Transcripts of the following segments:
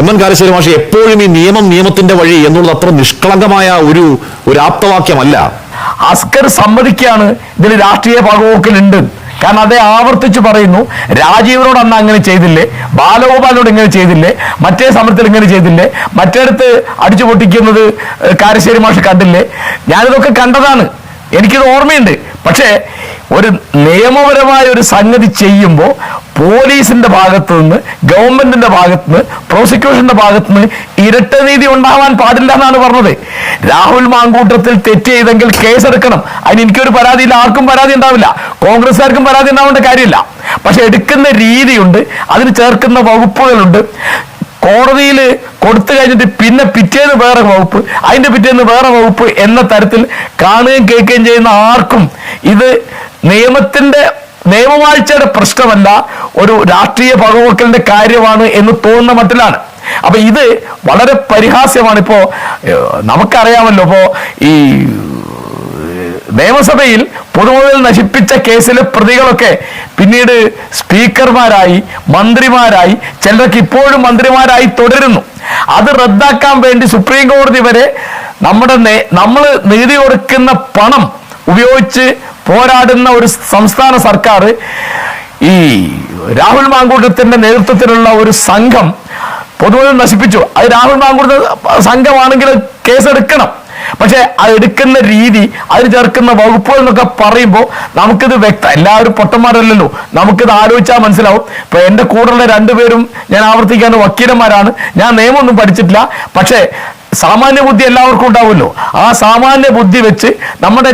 M N Karassery മാഷി എപ്പോഴും ഈ നിയമം നിയമത്തിന്റെ വഴി എന്നുള്ളത് അത്ര നിഷ്കളങ്കമായ ഒരു ഒരു ആപ്തവാക്യമല്ല. അസ്കർ സമ്മതിക്കാണ്. ഇതിൽ രാഷ്ട്രീയ പകവോക്കലുണ്ട്. കാരണം അതേ ആവർത്തിച്ച് പറയുന്നു രാജീവിനോട് അന്ന് അങ്ങനെ ചെയ്തില്ലേ ബാലഗോപാലിനോട് ഇങ്ങനെ ചെയ്തില്ലേ മറ്റേ സമരത്തിൽ ഇങ്ങനെ ചെയ്തില്ലേ മറ്റേടത്ത് അടിച്ചു പൊട്ടിക്കുന്നത് കാരശ്ശേരി മാഷ് കണ്ടില്ലേ. ഞാനിതൊക്കെ കണ്ടതാണ്. എനിക്കിത് ഓർമ്മയുണ്ട്. പക്ഷേ ഒരു നിയമപരമായ ഒരു സംഗതി ചെയ്യുമ്പോൾ പോലീസിന്റെ ഭാഗത്തു നിന്ന് ഗവൺമെന്റിന്റെ ഭാഗത്ത് നിന്ന് പ്രോസിക്യൂഷന്റെ ഭാഗത്ത് നിന്ന് ഇരട്ട നീതി ഉണ്ടാവാൻ പാടില്ല എന്നാണ് പറഞ്ഞത്. രാഹുൽ മാങ്കൂട്ടത്തിൽ തെറ്റ് ചെയ്തെങ്കിൽ കേസെടുക്കണം. അതിന് എനിക്കൊരു പരാതിയില്ല. ആർക്കും പരാതി ഉണ്ടാവില്ല. കോൺഗ്രസ്സുകാർക്കും പരാതി ഉണ്ടാവേണ്ട കാര്യമില്ല. പക്ഷെ എടുക്കുന്ന രീതിയുണ്ട് അതിന് ചേർക്കുന്ന വകുപ്പുകളുണ്ട്. കോടതിയിൽ കൊടുത്തു കഴിഞ്ഞിട്ട് പിന്നെ പിറ്റേന്ന് വേറെ വകുപ്പ് അതിന്റെ പിറ്റേന്ന് വേറെ വകുപ്പ് എന്ന തരത്തിൽ കാണുകയും കേൾക്കുകയും ചെയ്യുന്ന ആർക്കും ഇത് നിയമത്തിന്റെ നിയമവാഴ്ചയുടെ പ്രശ്നമല്ല ഒരു രാഷ്ട്രീയ പകവക്കലിന്റെ കാര്യമാണ് എന്ന് തോന്നുന്ന മട്ടിലാണ്. അപ്പൊ ഇത് വളരെ പരിഹാസ്യമാണ്. ഇപ്പോ നമുക്കറിയാമല്ലോ ഇപ്പോ ഈ നിയമസഭയിൽ പൊതുമുതൽ നശിപ്പിച്ച കേസിലെ പ്രതികളൊക്കെ പിന്നീട് സ്പീക്കർമാരായി മന്ത്രിമാരായി ചിലർക്ക് ഇപ്പോഴും മന്ത്രിമാരായി തുടരുന്നു. അത് റദ്ദാക്കാൻ വേണ്ടി സുപ്രീം കോടതി വരെ നമ്മുടെ നമ്മൾ നികുതി കൊടുക്കുന്ന പണം ഉപയോഗിച്ച് പോരാടുന്ന ഒരു സംസ്ഥാന സർക്കാർ ഈ രാഹുൽ മാങ്കൂട്ടത്തിന്റെ നേതൃത്വത്തിലുള്ള ഒരു സംഘം പൊതുവെ നശിപ്പിച്ചു. അത് രാഹുൽ മാങ്കൂട്ട സംഘമാണെങ്കിൽ കേസെടുക്കണം. പക്ഷെ അത് എടുക്കുന്ന രീതി അതിന് ചേർക്കുന്ന വകുപ്പുകൾ എന്നൊക്കെ പറയുമ്പോൾ നമുക്കിത് വ്യക്ത എല്ലാവരും പൊട്ടന്മാരല്ലല്ലോ. നമുക്കിത് ആലോചിച്ചാൽ മനസ്സിലാവും. ഇപ്പൊ എന്റെ കൂടെയുള്ള രണ്ടുപേരും ഞാൻ ആവർത്തിക്കാൻ വക്കീലന്മാരാണ്. ഞാൻ നിയമമൊന്നും പഠിച്ചിട്ടില്ല. പക്ഷേ സാമാന്യ ബുദ്ധി എല്ലാവർക്കും ഉണ്ടാവുമല്ലോ. ആ സാമാന്യ ബുദ്ധി വെച്ച് നമ്മുടെ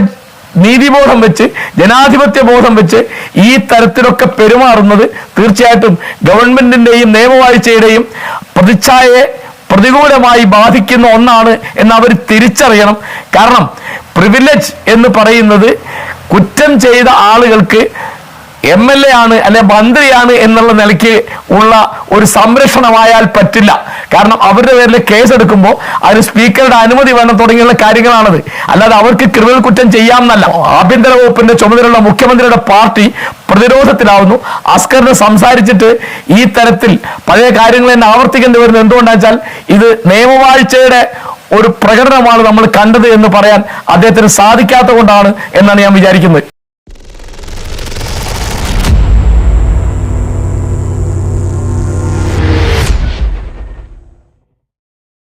നീതിബോധം വെച്ച് ജനാധിപത്യ ബോധം വെച്ച് ഈ തരത്തിലൊക്കെ പെരുമാറുന്നത് തീർച്ചയായിട്ടും ഗവൺമെന്റിന്റെയും നിയമവാഴ്ചയുടെയും പ്രതിച്ഛായയെ പ്രതികൂലമായി ബാധിക്കുന്ന ഒന്നാണ് എന്ന് അവർ തിരിച്ചറിയണം. കാരണം പ്രിവിലേജ് എന്ന് പറയുന്നത് കുറ്റം ചെയ്ത ആളുകൾക്ക് എം എൽ എ ആണ് അല്ലെ മന്ത്രിയാണ് എന്നുള്ള നിലയ്ക്ക് ഉള്ള ഒരു സംരക്ഷണമായാൽ പറ്റില്ല. കാരണം അവരുടെ പേരിൽ കേസ് എടുക്കുമ്പോൾ അതിന് സ്പീക്കറുടെ അനുമതി വേണം തുടങ്ങിയുള്ള കാര്യങ്ങളാണത്. അല്ലാതെ അവർക്ക് ക്രിമിനൽ കുറ്റം ചെയ്യാമെന്നല്ല. ആഭ്യന്തര വകുപ്പിന്റെ ചുമതലയുള്ള മുഖ്യമന്ത്രിയുടെ പാർട്ടി പ്രതിരോധത്തിലാവുന്നു. അസ്കറിന് സംസാരിച്ചിട്ട് ഈ തരത്തിൽ പഴയ കാര്യങ്ങൾ തന്നെ ആവർത്തിക്കേണ്ടി വരുന്നത് എന്തുകൊണ്ടാണെന്ന് വെച്ചാൽ ഇത് നിയമവാഴ്ചയുടെ ഒരു പ്രകടനമാണ് നമ്മൾ കണ്ടത് എന്ന് പറയാൻ അദ്ദേഹത്തിന് സാധിക്കാത്ത കൊണ്ടാണ് എന്നാണ് ഞാൻ വിചാരിക്കുന്നത്.